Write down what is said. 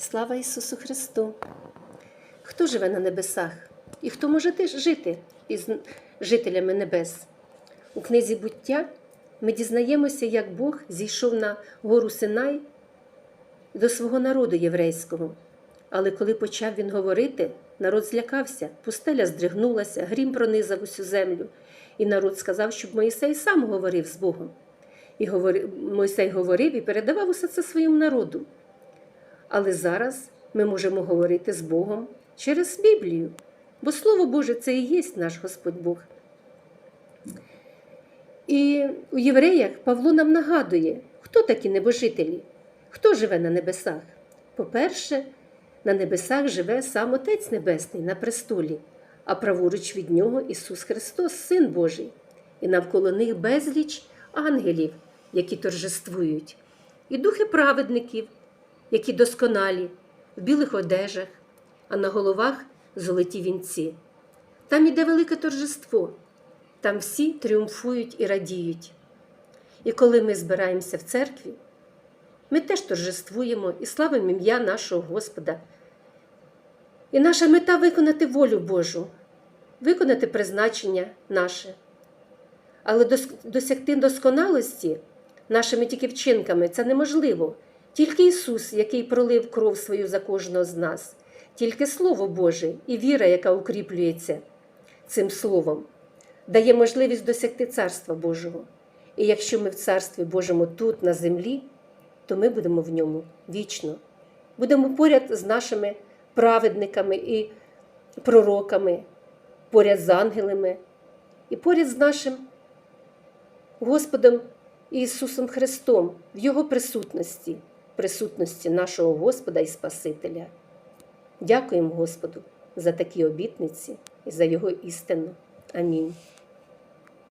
Слава Ісусу Христу! Хто живе на небесах? І хто може теж жити із жителями небес? У книзі буття ми дізнаємося, як Бог зійшов на гору Синай до свого народу єврейського. Але коли почав він говорити, народ злякався, пустеля здригнулася, грім пронизав усю землю, і народ сказав, щоб Моїсей сам говорив з Богом. І говорив, Мойсей говорив і передавав усе це своєму народу. Але зараз ми можемо говорити з Богом через Біблію, бо Слово Боже це і є наш Господь Бог. І у євреях Павло нам нагадує, хто такі небожителі, хто живе на небесах. По-перше, на небесах живе сам Отець Небесний на престолі, а праворуч від нього Ісус Христос, Син Божий, і навколо них безліч ангелів, які торжествують, і духи праведників, які досконалі, в білих одежах, а на головах золоті вінці. Там іде велике торжество, там всі тріумфують і радіють. І коли ми збираємося в церкві, ми теж торжествуємо і славимо ім'я нашого Господа. І наша мета виконати волю Божу, виконати призначення наше. Але досягти досконалості нашими тільки вчинками це неможливо. Тільки Ісус, який пролив кров свою за кожного з нас, тільки Слово Боже і віра, яка укріплюється цим Словом, дає можливість досягти Царства Божого. І якщо ми в Царстві Божому тут, на землі, то ми будемо в ньому вічно. Будемо поряд з нашими праведниками і пророками, поряд з ангелами і поряд з нашим Господом Ісусом Христом в Його присутності, присутності нашого Господа і Спасителя. Дякуємо Господу за такі обітниці і за Його істину. Амінь.